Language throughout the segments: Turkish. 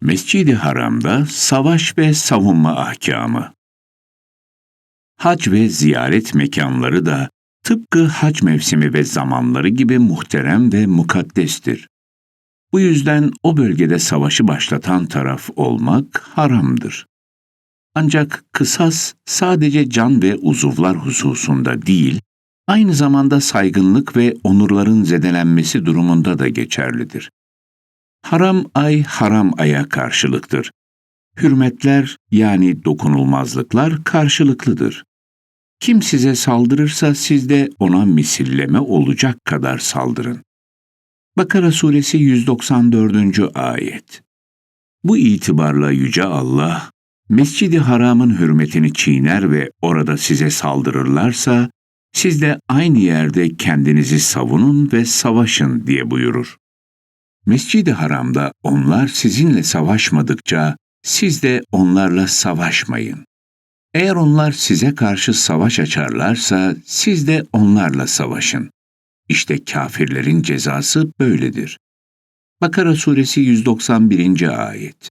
Mescid-i Haram'da savaş ve savunma ahkamı. Hac ve ziyaret mekanları da tıpkı hac mevsimi ve zamanları gibi muhterem ve mukaddestir. Bu yüzden o bölgede savaşı başlatan taraf olmak haramdır. Ancak kısas sadece can ve uzuvlar hususunda değil, aynı zamanda saygınlık ve onurların zedelenmesi durumunda da geçerlidir. Haram ay haram aya karşılıktır. Hürmetler yani dokunulmazlıklar karşılıklıdır. Kim size saldırırsa siz de ona misilleme olacak kadar saldırın. Bakara suresi 194. ayet. Bu itibarla yüce Allah, Mescid-i Haram'ın hürmetini çiğner ve orada size saldırırlarsa, siz de aynı yerde kendinizi savunun ve savaşın diye buyurur. Mescid-i Haram'da onlar sizinle savaşmadıkça siz de onlarla savaşmayın. Eğer onlar size karşı savaş açarlarsa siz de onlarla savaşın. İşte kafirlerin cezası böyledir. Bakara suresi 191. ayet.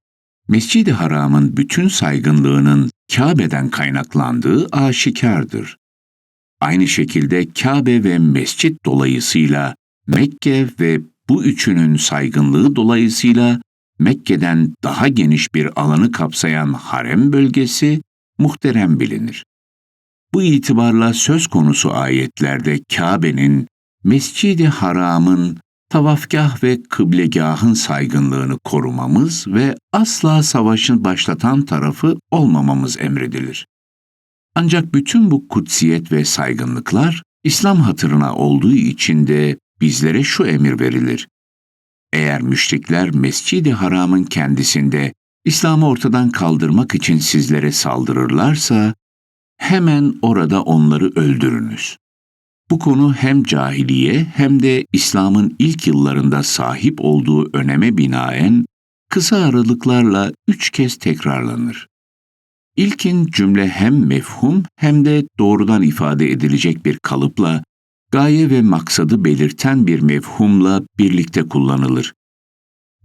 Mescid-i Haram'ın bütün saygınlığının Kabe'den kaynaklandığı aşikardır. Aynı şekilde Kabe ve mescit dolayısıyla Mekke ve bu üçünün saygınlığı dolayısıyla Mekke'den daha geniş bir alanı kapsayan harem bölgesi muhterem bilinir. Bu itibarla söz konusu ayetlerde Kabe'nin, Mescid-i Haram'ın, tavafgah ve kıblegahın saygınlığını korumamız ve asla savaşın başlatan tarafı olmamamız emredilir. Ancak bütün bu kutsiyet ve saygınlıklar İslam hatırına olduğu için de bizlere şu emir verilir. Eğer müşrikler Mescid-i Haram'ın kendisinde İslam'ı ortadan kaldırmak için sizlere saldırırlarsa, hemen orada onları öldürünüz. Bu konu hem cahiliye hem de İslam'ın ilk yıllarında sahip olduğu öneme binaen kısa aralıklarla üç kez tekrarlanır. İlkin cümle hem mefhum hem de doğrudan ifade edilecek bir kalıpla gaye ve maksadı belirten bir mevhumla birlikte kullanılır.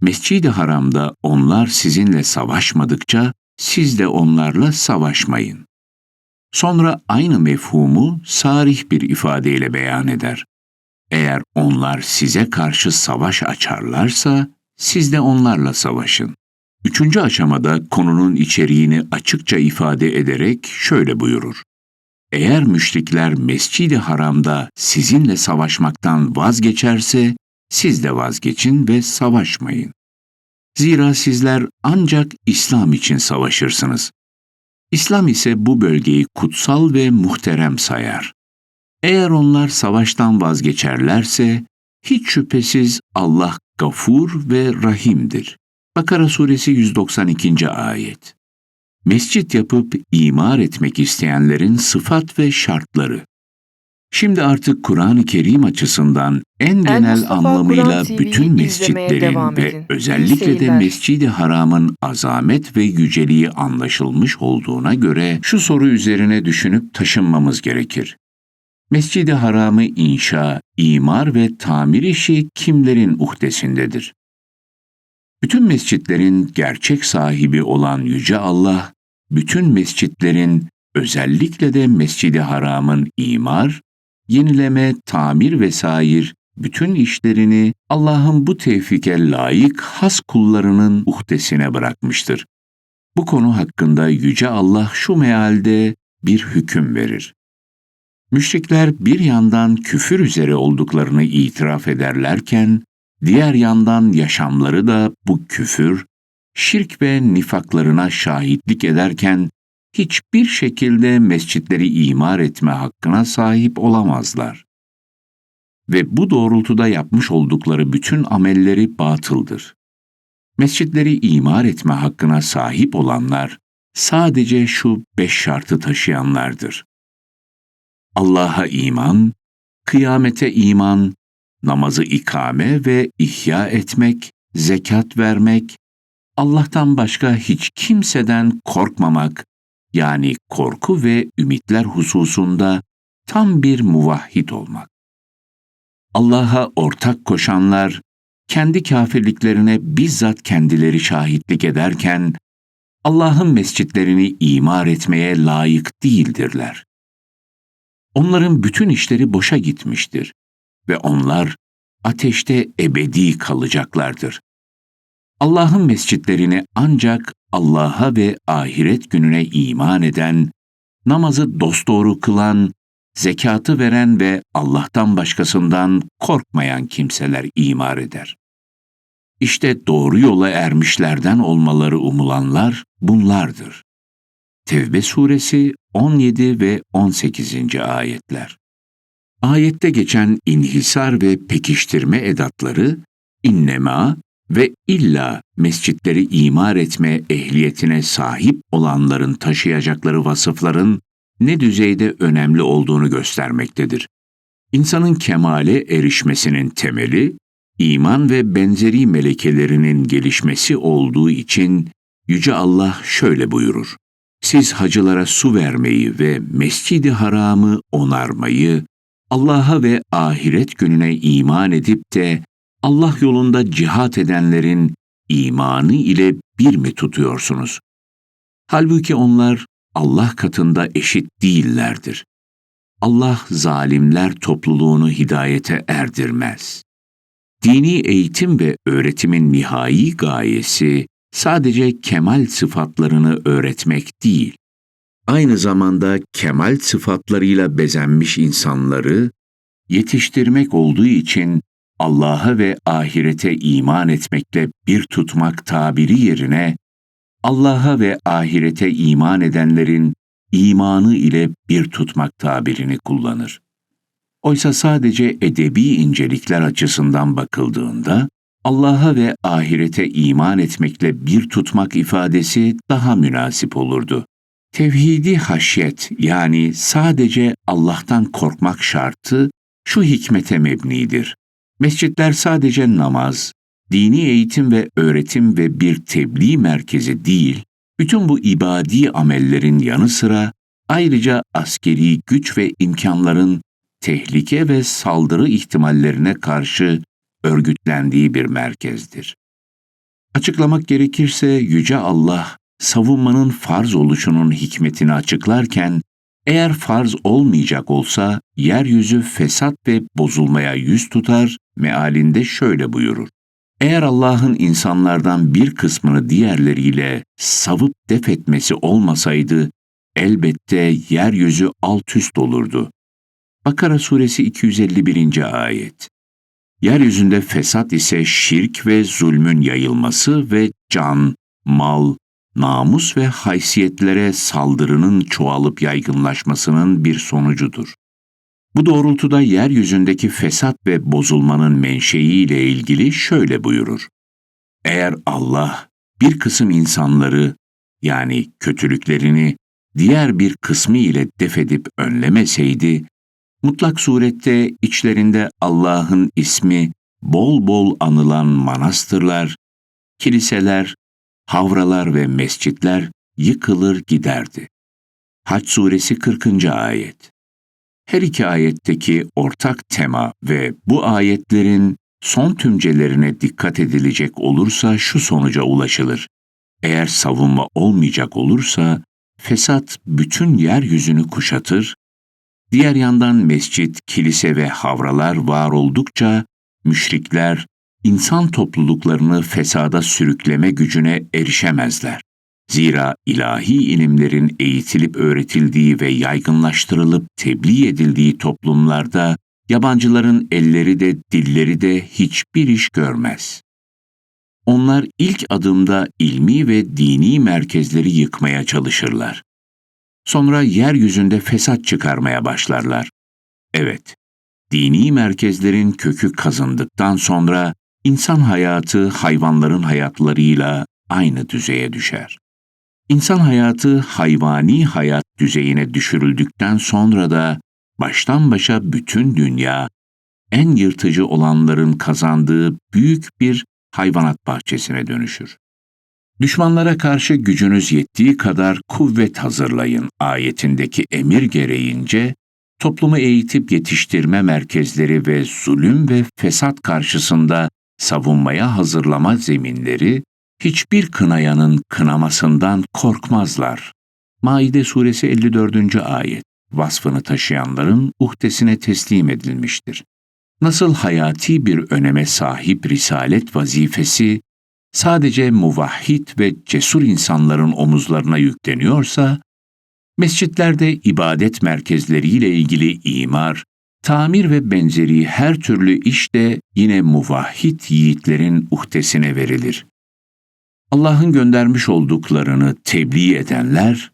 Mescid-i Haram'da onlar sizinle savaşmadıkça siz de onlarla savaşmayın. Sonra aynı mefhumu sarih bir ifadeyle beyan eder. Eğer onlar size karşı savaş açarlarsa siz de onlarla savaşın. Üçüncü aşamada konunun içeriğini açıkça ifade ederek şöyle buyurur. Eğer müşrikler Mescid-i Haram'da sizinle savaşmaktan vazgeçerse, siz de vazgeçin ve savaşmayın. Zira sizler ancak İslam için savaşırsınız. İslam ise bu bölgeyi kutsal ve muhterem sayar. Eğer onlar savaştan vazgeçerlerse, hiç şüphesiz Allah gafur ve rahimdir. Bakara suresi 192. ayet mescit yapıp imar etmek isteyenlerin sıfat ve şartları. Şimdi artık Kur'an-ı Kerim açısından en genel Mustafa anlamıyla Kur'an bütün mescitlerin ve özellikle de. Mescid-i Haram'ın azamet ve yüceliği anlaşılmış olduğuna göre şu soru üzerine düşünüp taşınmamız gerekir. Mescid-i Haram'ı inşa, imar ve tamir işi kimlerin uhdesindedir? Bütün mescitlerin gerçek sahibi olan Yüce Allah, bütün mescitlerin özellikle de Mescid-i Haram'ın imar, yenileme, tamir vesair bütün işlerini Allah'ın bu tevfike layık has kullarının uhdesine bırakmıştır. Bu konu hakkında Yüce Allah şu mealde bir hüküm verir. Müşrikler bir yandan küfür üzere olduklarını itiraf ederlerken, diğer yandan yaşamları da bu küfür, şirk ve nifaklarına şahitlik ederken hiçbir şekilde mescitleri imar etme hakkına sahip olamazlar. Ve bu doğrultuda yapmış oldukları bütün amelleri batıldır. Mescitleri imar etme hakkına sahip olanlar sadece şu beş şartı taşıyanlardır. Allah'a iman, kıyamete iman, namazı ikame ve ihya etmek, zekat vermek, Allah'tan başka hiç kimseden korkmamak, yani korku ve ümitler hususunda tam bir muvahhid olmak. Allah'a ortak koşanlar, kendi kafirliklerine bizzat kendileri şahitlik ederken, Allah'ın mescitlerini imar etmeye layık değildirler. Onların bütün işleri boşa gitmiştir ve onlar ateşte ebedi kalacaklardır. Allah'ın mescitlerini ancak Allah'a ve ahiret gününe iman eden, namazı dosdoğru kılan, zekatı veren ve Allah'tan başkasından korkmayan kimseler imar eder. İşte doğru yola ermişlerden olmaları umulanlar bunlardır. Tevbe suresi 17 ve 18. ayetler. Ayette geçen inhisar ve pekiştirme edatları innema ve illa mescitleri imar etme ehliyetine sahip olanların taşıyacakları vasıfların ne düzeyde önemli olduğunu göstermektedir. İnsanın kemale erişmesinin temeli, iman ve benzeri melekelerinin gelişmesi olduğu için Yüce Allah şöyle buyurur. Siz hacılara su vermeyi ve mescidi haramı onarmayı, Allah'a ve ahiret gününe iman edip de Allah yolunda cihat edenlerin imanı ile bir mi tutuyorsunuz? Halbuki onlar Allah katında eşit değillerdir. Allah zalimler topluluğunu hidayete erdirmez. Dini eğitim ve öğretimin nihai gayesi sadece kemal sıfatlarını öğretmek değil, aynı zamanda kemal sıfatlarıyla bezenmiş insanları yetiştirmek olduğu için Allah'a ve ahirete iman etmekle bir tutmak tabiri yerine Allah'a ve ahirete iman edenlerin imanı ile bir tutmak tabirini kullanır. Oysa sadece edebi incelikler açısından bakıldığında Allah'a ve ahirete iman etmekle bir tutmak ifadesi daha münasip olurdu. Tevhidi haşyet yani sadece Allah'tan korkmak şartı şu hikmete mebnidir. Mescitler sadece namaz, dini eğitim ve öğretim ve bir tebliğ merkezi değil, bütün bu ibadi amellerin yanı sıra ayrıca askeri güç ve imkanların tehlike ve saldırı ihtimallerine karşı örgütlendiği bir merkezdir. Açıklamak gerekirse Yüce Allah, savunmanın farz oluşunun hikmetini açıklarken, eğer farz olmayacak olsa yeryüzü fesat ve bozulmaya yüz tutar mealinde şöyle buyurur. Eğer Allah'ın insanlardan bir kısmını diğerleriyle savıp def etmesi olmasaydı, elbette yeryüzü alt üst olurdu. Bakara suresi 251. ayet Yeryüzünde fesat ise şirk ve zulmün yayılması ve can, mal, namus ve haysiyetlere saldırının çoğalıp yaygınlaşmasının bir sonucudur. Bu doğrultuda yeryüzündeki fesat ve bozulmanın menşeiyle ilgili şöyle buyurur. Eğer Allah bir kısım insanları yani kötülüklerini diğer bir kısmı ile defedip önlemeseydi, mutlak surette içlerinde Allah'ın ismi bol bol anılan manastırlar, kiliseler, havralar ve mescitler yıkılır giderdi. Haç suresi 40. ayet her iki ayetteki ortak tema ve bu ayetlerin son tümcelerine dikkat edilecek olursa şu sonuca ulaşılır. Eğer savunma olmayacak olursa fesat bütün yeryüzünü kuşatır, diğer yandan mescit, kilise ve havralar var oldukça müşrikler insan topluluklarını fesada sürükleme gücüne erişemezler. Zira ilahi ilimlerin eğitilip öğretildiği ve yaygınlaştırılıp tebliğ edildiği toplumlarda yabancıların elleri de dilleri de hiçbir iş görmez. Onlar ilk adımda ilmi ve dini merkezleri yıkmaya çalışırlar. Sonra yeryüzünde fesat çıkarmaya başlarlar. Evet, dini merkezlerin kökü kazındıktan sonra insan hayatı hayvanların hayatlarıyla aynı düzeye düşer. İnsan hayatı hayvani hayat düzeyine düşürüldükten sonra da baştan başa bütün dünya en yırtıcı olanların kazandığı büyük bir hayvanat bahçesine dönüşür. Düşmanlara karşı gücünüz yettiği kadar kuvvet hazırlayın ayetindeki emir gereğince toplumu eğitip yetiştirme merkezleri ve zulüm ve fesat karşısında savunmaya hazırlama zeminleri, hiçbir kınayanın kınamasından korkmazlar. Maide suresi 54. ayet vasfını taşıyanların uhdesine teslim edilmiştir. Nasıl hayati bir öneme sahip risalet vazifesi sadece muvahhid ve cesur insanların omuzlarına yükleniyorsa, mescitlerde ibadet merkezleriyle ilgili imar, tamir ve benzeri her türlü iş de yine muvahhid yiğitlerin uhdesine verilir. Allah'ın göndermiş olduklarını tebliğ edenler,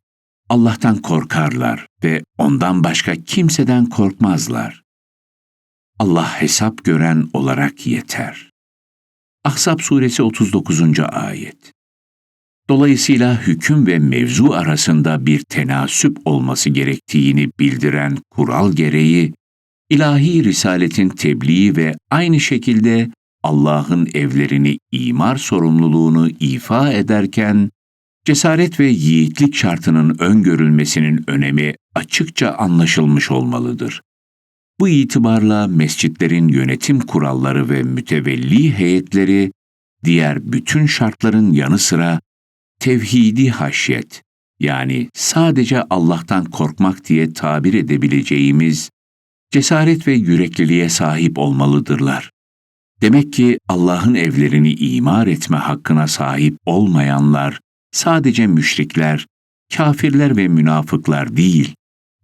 Allah'tan korkarlar ve ondan başka kimseden korkmazlar. Allah hesap gören olarak yeter. Ahzab suresi 39. ayet. Dolayısıyla hüküm ve mevzu arasında bir tenasüp olması gerektiğini bildiren kural gereği, ilahi risaletin tebliği ve aynı şekilde Allah'ın evlerini imar sorumluluğunu ifa ederken, cesaret ve yiğitlik şartının öngörülmesinin önemi açıkça anlaşılmış olmalıdır. Bu itibarla mescitlerin yönetim kuralları ve mütevelli heyetleri diğer bütün şartların yanı sıra tevhidi haşyet yani sadece Allah'tan korkmak diye tabir edebileceğimiz cesaret ve yürekliliğe sahip olmalıdırlar. Demek ki Allah'ın evlerini imar etme hakkına sahip olmayanlar sadece müşrikler, kafirler ve münafıklar değil,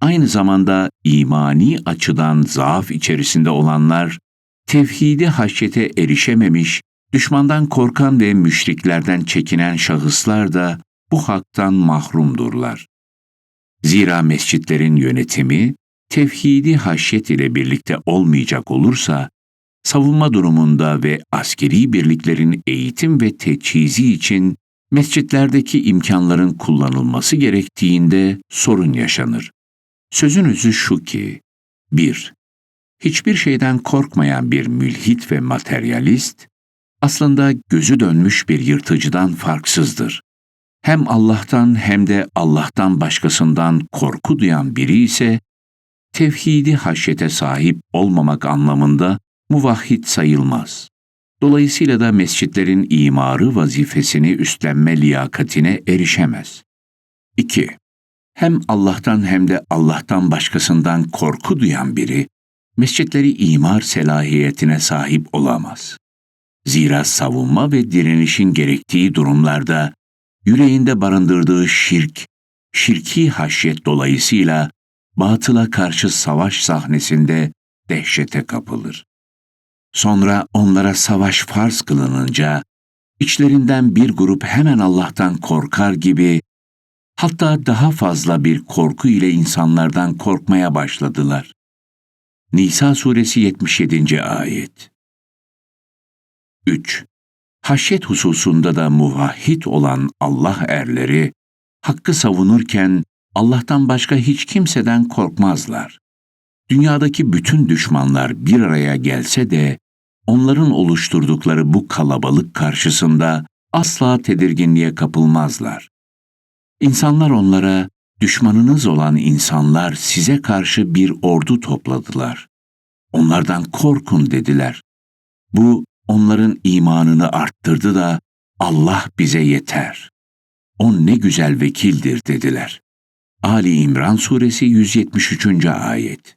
aynı zamanda imani açıdan zaaf içerisinde olanlar, tevhidi haşyete erişememiş, düşmandan korkan ve müşriklerden çekinen şahıslar da bu haktan mahrumdurlar. Zira mescitlerin yönetimi, tevhidi haşyet ile birlikte olmayacak olursa, savunma durumunda ve askeri birliklerin eğitim ve teçhizi için mescitlerdeki imkanların kullanılması gerektiğinde sorun yaşanır. Sözün özü şu ki, 1. Hiçbir şeyden korkmayan bir mülhit ve materyalist, aslında gözü dönmüş bir yırtıcıdan farksızdır. Hem Allah'tan hem de Allah'tan başkasından korku duyan biri ise, tevhidi haşyete sahip olmamak anlamında muvahhid sayılmaz. Dolayısıyla da mescitlerin imarı vazifesini üstlenme liyakatine erişemez. 2. Hem Allah'tan hem de Allah'tan başkasından korku duyan biri, mescitleri imar selahiyetine sahip olamaz. Zira savunma ve direnişin gerektiği durumlarda yüreğinde barındırdığı şirk, şirki haşyet dolayısıyla batıla karşı savaş sahnesinde dehşete kapılır. Sonra onlara savaş farz kılınınca, içlerinden bir grup hemen Allah'tan korkar gibi, hatta daha fazla bir korku ile insanlardan korkmaya başladılar. Nisa suresi 77. ayet 3. Haşyet hususunda da muvahhid olan Allah erleri, hakkı savunurken Allah'tan başka hiç kimseden korkmazlar. Dünyadaki bütün düşmanlar bir araya gelse de onların oluşturdukları bu kalabalık karşısında asla tedirginliğe kapılmazlar. İnsanlar onlara, düşmanınız olan insanlar size karşı bir ordu topladılar. Onlardan korkun dediler. Bu onların imanını arttırdı da Allah bize yeter. O ne güzel vekildir dediler. Ali İmran suresi 173. ayet.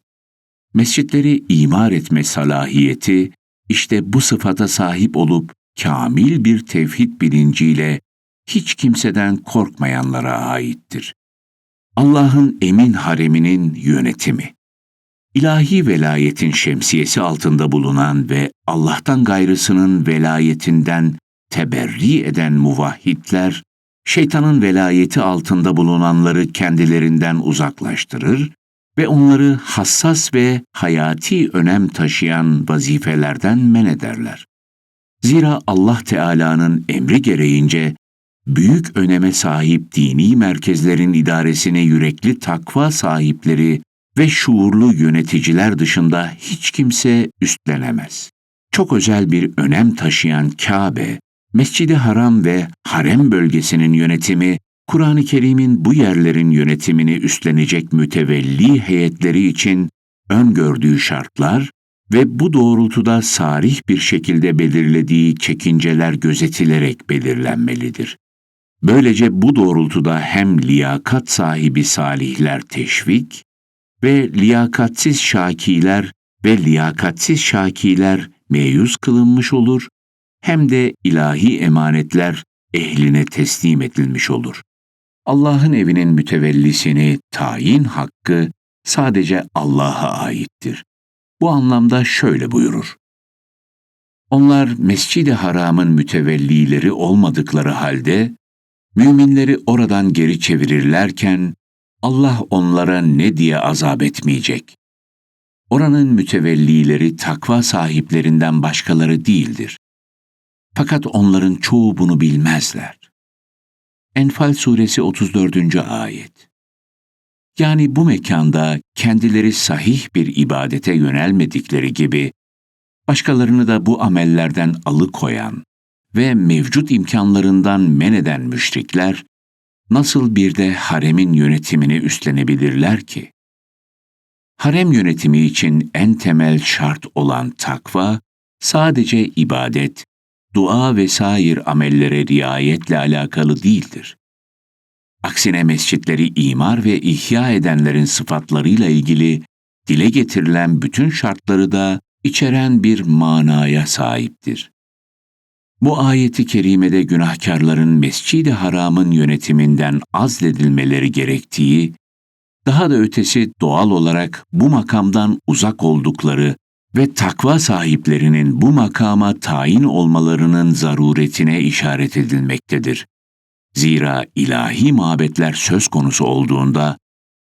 Mescitleri imar etme salahiyeti işte bu sıfata sahip olup kamil bir tevhid bilinciyle hiç kimseden korkmayanlara aittir. Allah'ın emin hareminin yönetimi. İlahi velayetin şemsiyesi altında bulunan ve Allah'tan gayrısının velayetinden teberri eden muvahhidler, şeytanın velayeti altında bulunanları kendilerinden uzaklaştırır ve onları hassas ve hayati önem taşıyan vazifelerden men ederler. Zira Allah Teala'nın emri gereğince büyük öneme sahip dini merkezlerin idaresine yürekli takva sahipleri ve şuurlu yöneticiler dışında hiç kimse üstlenemez. Çok özel bir önem taşıyan Kabe, Mescid-i Haram ve Harem bölgesinin yönetimi Kur'an-ı Kerim'in bu yerlerin yönetimini üstlenecek mütevelli heyetleri için öngördüğü şartlar ve bu doğrultuda sarih bir şekilde belirlediği çekinceler gözetilerek belirlenmelidir. Böylece bu doğrultuda hem liyakat sahibi salihler teşvik ve liyakatsiz şakiler ve liyakatsiz şakiler meyus kılınmış olur, hem de ilahi emanetler ehline teslim edilmiş olur. Allah'ın evinin mütevellisini tayin hakkı sadece Allah'a aittir. Bu anlamda şöyle buyurur. Onlar Mescid-i Haram'ın mütevellileri olmadıkları halde, müminleri oradan geri çevirirlerken, Allah onlara ne diye azap etmeyecek? Oranın mütevellileri takva sahiplerinden başkaları değildir. Fakat onların çoğu bunu bilmezler. Enfal suresi 34. ayet. Yani bu mekanda kendileri sahih bir ibadete yönelmedikleri gibi başkalarını da bu amellerden alıkoyan ve mevcut imkanlarından men eden müşrikler nasıl bir de haremin yönetimini üstlenebilirler ki? Harem yönetimi için en temel şart olan takva sadece ibadet, dua ve sair amellere riayetle alakalı değildir. Aksine mescitleri imar ve ihya edenlerin sıfatlarıyla ilgili dile getirilen bütün şartları da içeren bir manaya sahiptir. Bu ayeti kerimede günahkarların Mescid-i Haram'ın yönetiminden azledilmeleri gerektiği, daha da ötesi doğal olarak bu makamdan uzak oldukları ve takva sahiplerinin bu makama tayin olmalarının zaruretine işaret edilmektedir. Zira ilahi mabetler söz konusu olduğunda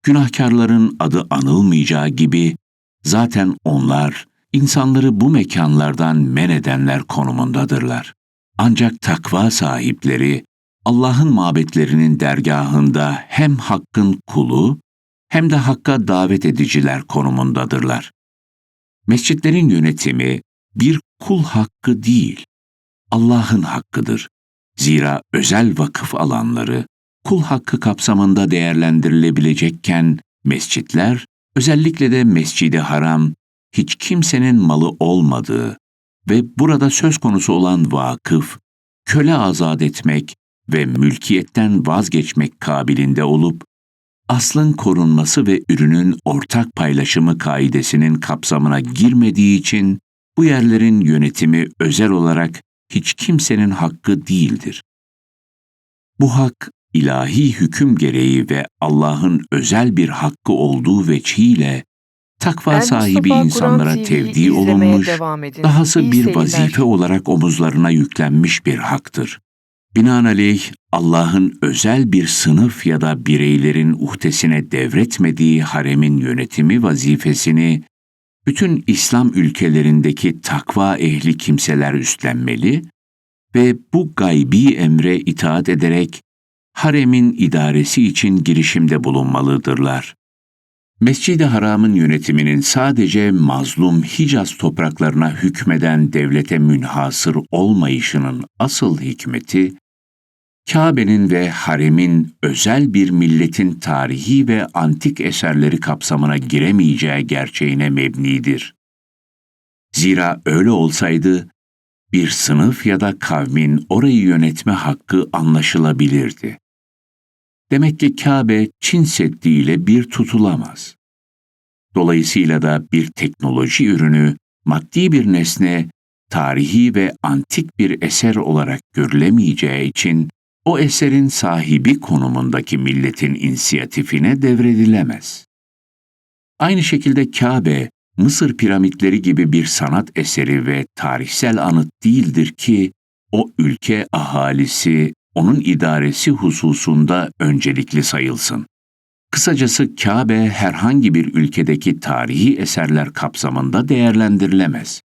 günahkarların adı anılmayacağı gibi zaten onlar insanları bu mekanlardan men edenler konumundadırlar. Ancak takva sahipleri Allah'ın mabetlerinin dergahında hem hakkın kulu hem de hakka davet ediciler konumundadırlar. Mescitlerin yönetimi bir kul hakkı değil, Allah'ın hakkıdır. Zira özel vakıf alanları kul hakkı kapsamında değerlendirilebilecekken mescitler, özellikle de Mescid-i Haram, hiç kimsenin malı olmadığı ve burada söz konusu olan vakıf, köle azat etmek ve mülkiyetten vazgeçmek kabilinde olup, aslın korunması ve ürünün ortak paylaşımı kaidesinin kapsamına girmediği için bu yerlerin yönetimi özel olarak hiç kimsenin hakkı değildir. Bu hak ilahi hüküm gereği ve Allah'ın özel bir hakkı olduğu veçhiyle takva El sahibi Mustafa insanlara Kur'an tevdi olunmuş, dahası bir vazife olarak omuzlarına yüklenmiş bir haktır. Binaenaleyh Allah'ın özel bir sınıf ya da bireylerin uhdesine devretmediği haremin yönetimi vazifesini bütün İslam ülkelerindeki takva ehli kimseler üstlenmeli ve bu gaybi emre itaat ederek haremin idaresi için girişimde bulunmalıdırlar. Mescid-i Haram'ın yönetiminin sadece mazlum Hicaz topraklarına hükmeden devlete münhasır olmayışının asıl hikmeti, Kabe'nin ve haremin özel bir milletin tarihi ve antik eserleri kapsamına giremeyeceği gerçeğine mebnidir. Zira öyle olsaydı, bir sınıf ya da kavmin orayı yönetme hakkı anlaşılabilirdi. Demek ki Kabe Çin Seddi bir tutulamaz. Dolayısıyla da bir teknoloji ürünü, maddi bir nesne, tarihi ve antik bir eser olarak görülemeyeceği için o eserin sahibi konumundaki milletin inisiyatifine devredilemez. Aynı şekilde Kabe, Mısır piramitleri gibi bir sanat eseri ve tarihsel anıt değildir ki o ülke ahalisi onun idaresi hususunda öncelikli sayılsın. Kısacası Kabe herhangi bir ülkedeki tarihi eserler kapsamında değerlendirilemez.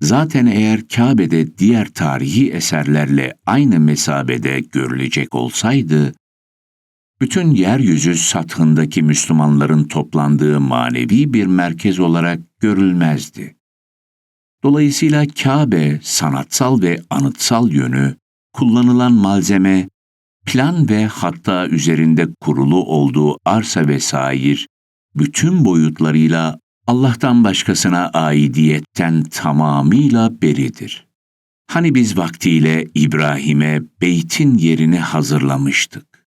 Zaten eğer Kabe'de diğer tarihi eserlerle aynı mesabede görülecek olsaydı, bütün yeryüzü sathındaki Müslümanların toplandığı manevi bir merkez olarak görülmezdi. Dolayısıyla Kabe sanatsal ve anıtsal yönü, kullanılan malzeme, plan ve hatta üzerinde kurulu olduğu arsa ve sair bütün boyutlarıyla Allah'tan başkasına aidiyetten tamamıyla beridir. Hani biz vaktiyle İbrahim'e beytin yerini hazırlamıştık.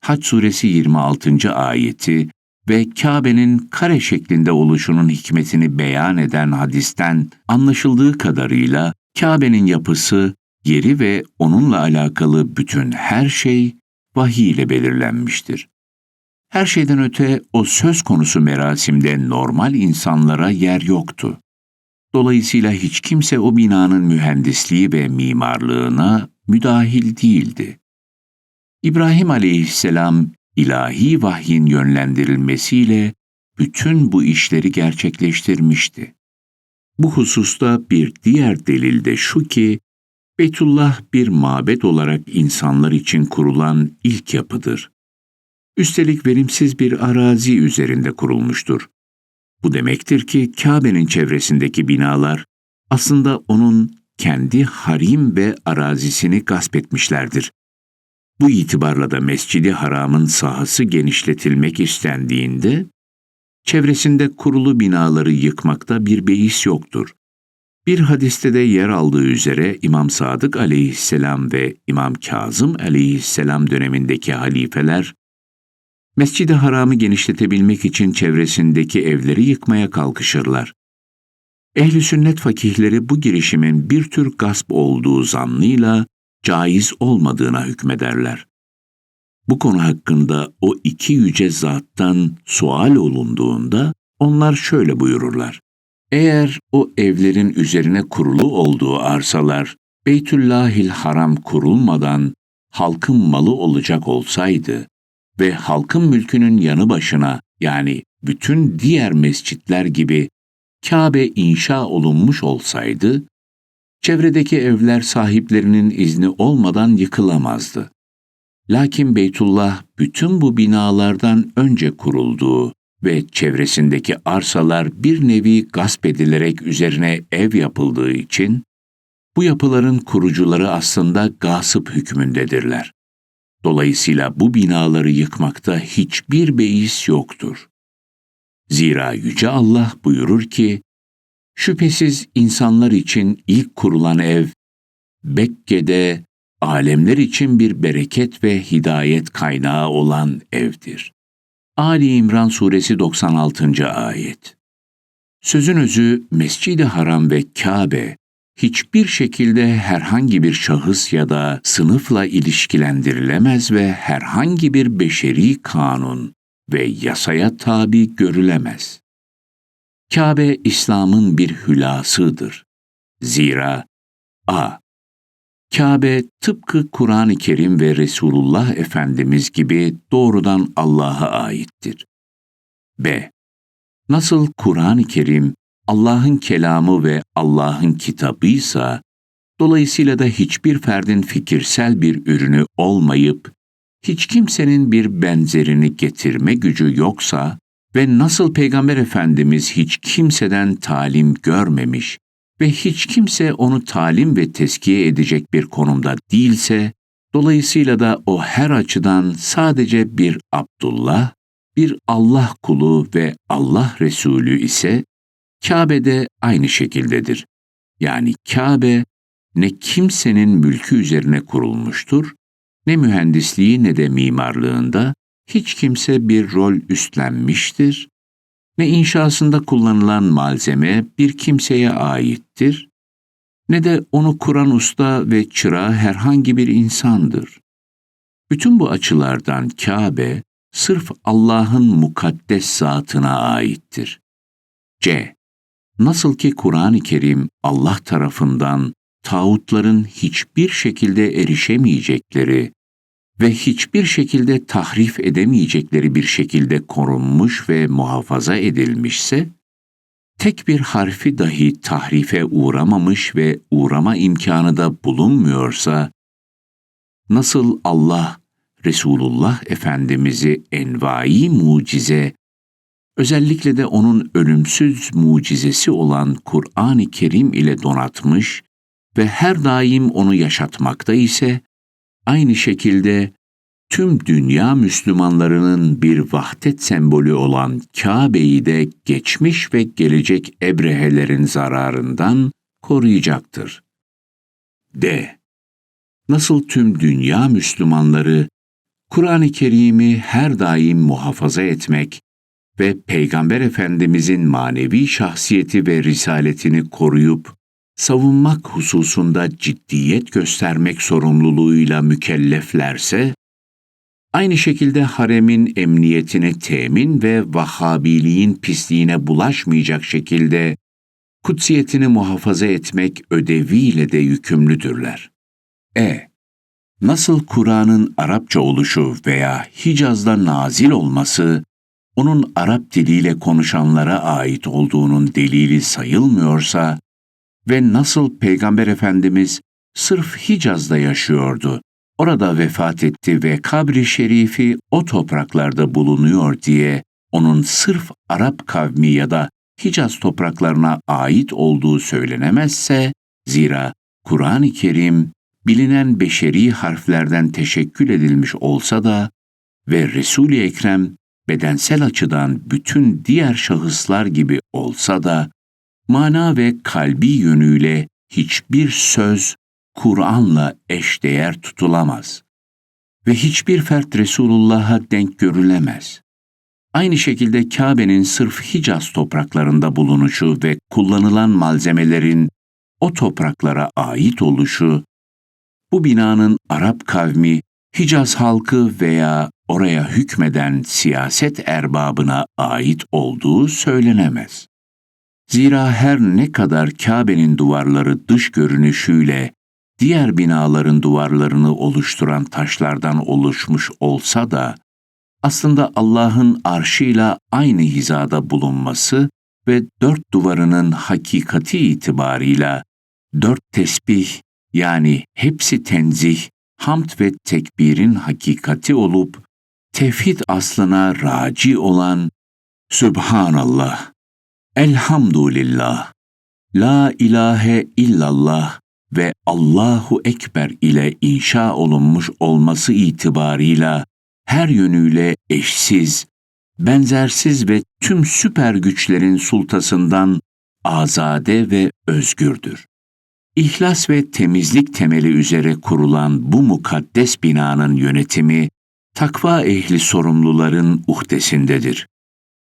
Haç suresi 26. ayeti ve Kabe'nin kare şeklinde oluşunun hikmetini beyan eden hadisten anlaşıldığı kadarıyla Kabe'nin yapısı, yeri ve onunla alakalı bütün her şey vahiy ile belirlenmiştir. Her şeyden öte o söz konusu merasimde normal insanlara yer yoktu. Dolayısıyla hiç kimse o binanın mühendisliği ve mimarlığına müdahil değildi. İbrahim aleyhisselam ilahi vahyin yönlendirilmesiyle bütün bu işleri gerçekleştirmişti. Bu hususta bir diğer delil de şu ki, Beytullah bir mabet olarak insanlar için kurulan ilk yapıdır. Üstelik verimsiz bir arazi üzerinde kurulmuştur. Bu demektir ki Kabe'nin çevresindeki binalar aslında onun kendi harim ve arazisini gasp etmişlerdir. Bu itibarla da Mescidi Haram'ın sahası genişletilmek istendiğinde, çevresinde kurulu binaları yıkmakta bir beis yoktur. Bir hadiste de yer aldığı üzere İmam Sadık aleyhisselam ve İmam Kazım aleyhisselam dönemindeki halifeler, Mescid-i Haram'ı genişletebilmek için çevresindeki evleri yıkmaya kalkışırlar. Ehli sünnet fakihleri bu girişimin bir tür gasp olduğu zannıyla caiz olmadığına hükmederler. Bu konu hakkında o iki yüce zattan sual olunduğunda onlar şöyle buyururlar. Eğer o evlerin üzerine kurulu olduğu arsalar Beytüllahil Haram kurulmadan halkın malı olacak olsaydı ve halkın mülkünün yanı başına yani bütün diğer mescitler gibi Kabe inşa olunmuş olsaydı, çevredeki evler sahiplerinin izni olmadan yıkılamazdı. Lakin Beytullah bütün bu binalardan önce kurulduğu ve çevresindeki arsalar bir nevi gasp edilerek üzerine ev yapıldığı için, bu yapıların kurucuları aslında gasıp hükmündedirler. Dolayısıyla bu binaları yıkmakta hiçbir beis yoktur. Zira Yüce Allah buyurur ki, Şüphesiz insanlar için ilk kurulan ev, Bekke'de alemler için bir bereket ve hidayet kaynağı olan evdir. Ali İmran Suresi 96. Ayet Sözün özü Mescid-i Haram ve Kabe, hiçbir şekilde herhangi bir şahıs ya da sınıfla ilişkilendirilemez ve herhangi bir beşeri kanun ve yasaya tabi görülemez. Kabe İslam'ın bir hülasıdır. Zira a. Kabe tıpkı Kur'an-ı Kerim ve Resulullah Efendimiz gibi doğrudan Allah'a aittir. b. Nasıl Kur'an-ı Kerim Allah'ın kelamı ve Allah'ın kitabıysa, dolayısıyla da hiçbir ferdin fikirsel bir ürünü olmayıp, hiç kimsenin bir benzerini getirme gücü yoksa ve nasıl Peygamber Efendimiz hiç kimseden talim görmemiş ve hiç kimse onu talim ve teskiye edecek bir konumda değilse, dolayısıyla da o her açıdan sadece bir Abdullah, bir Allah kulu ve Allah Resulü ise Kabe de aynı şekildedir. Yani Kabe ne kimsenin mülkü üzerine kurulmuştur, ne mühendisliği ne de mimarlığında hiç kimse bir rol üstlenmiştir, ne inşasında kullanılan malzeme bir kimseye aittir, ne de onu kuran usta ve çırağı herhangi bir insandır. Bütün bu açılardan Kabe, sırf Allah'ın mukaddes zatına aittir. C. Nasıl ki Kur'an-ı Kerim Allah tarafından tağutların hiçbir şekilde erişemeyecekleri ve hiçbir şekilde tahrif edemeyecekleri bir şekilde korunmuş ve muhafaza edilmişse, tek bir harfi dahi tahrife uğramamış ve uğrama imkanı da bulunmuyorsa, nasıl Allah, Resulullah Efendimiz'i envai mucize, özellikle de onun ölümsüz mucizesi olan Kur'an-ı Kerim ile donatmış ve her daim onu yaşatmakta ise, Aynı şekilde tüm dünya Müslümanlarının bir vahdet sembolü olan Kabe'yi de geçmiş ve gelecek ebrehelerin zararından koruyacaktır. D. Nasıl tüm dünya Müslümanları Kur'an-ı Kerim'i her daim muhafaza etmek ve Peygamber Efendimizin manevi şahsiyeti ve risaletini koruyup savunmak hususunda ciddiyet göstermek sorumluluğuyla mükelleflerse, aynı şekilde haremin emniyetini temin ve Vahhabiliğin pisliğine bulaşmayacak şekilde kutsiyetini muhafaza etmek ödeviyle de yükümlüdürler. E. Nasıl Kur'an'ın Arapça oluşu veya Hicaz'da nazil olması, onun Arap diliyle konuşanlara ait olduğunun delili sayılmıyorsa ve nasıl Peygamber Efendimiz sırf Hicaz'da yaşıyordu, orada vefat etti ve kabri şerifi o topraklarda bulunuyor diye onun sırf Arap kavmi ya da Hicaz topraklarına ait olduğu söylenemezse, zira Kur'an-ı Kerim bilinen beşeri harflerden teşekkül edilmiş olsa da ve Resul-i Ekrem bedensel açıdan bütün diğer şahıslar gibi olsa da, mana ve kalbi yönüyle hiçbir söz Kur'an'la eşdeğer tutulamaz ve hiçbir fert Resulullah'a denk görülemez. Aynı şekilde Kabe'nin sırf Hicaz topraklarında bulunuşu ve kullanılan malzemelerin o topraklara ait oluşu, bu binanın Arap kavmi, Hicaz halkı veya oraya hükmeden siyaset erbabına ait olduğu söylenemez. Zira her ne kadar Kabe'nin duvarları dış görünüşüyle diğer binaların duvarlarını oluşturan taşlardan oluşmuş olsa da, aslında Allah'ın arşıyla aynı hizada bulunması ve dört duvarının hakikati itibarıyla dört tesbih yani hepsi tenzih, hamd ve tekbirin hakikati olup tevhid aslına raci olan Sübhanallah, Elhamdülillah, La ilahe illallah ve Allahu Ekber ile inşa olunmuş olması itibarıyla her yönüyle eşsiz, benzersiz ve tüm süper güçlerin sultasından azade ve özgürdür. İhlas ve temizlik temeli üzere kurulan bu mukaddes binanın yönetimi takva ehli sorumluların uhdesindedir.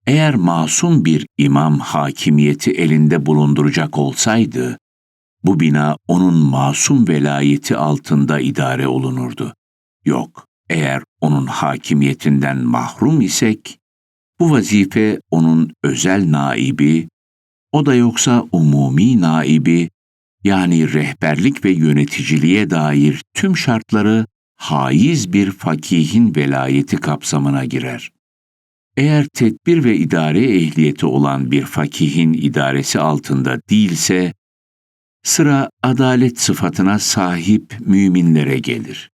Eğer masum bir imam hakimiyeti elinde bulunduracak olsaydı, bu bina onun masum velayeti altında idare olunurdu. Yok, eğer onun hakimiyetinden mahrum isek, bu vazife onun özel naibi, o da yoksa umumi naibi, yani rehberlik ve yöneticiliğe dair tüm şartları haiz bir fakihin velayeti kapsamına girer. Eğer tedbir ve idare ehliyeti olan bir fakihin idaresi altında değilse, sıra adalet sıfatına sahip müminlere gelir.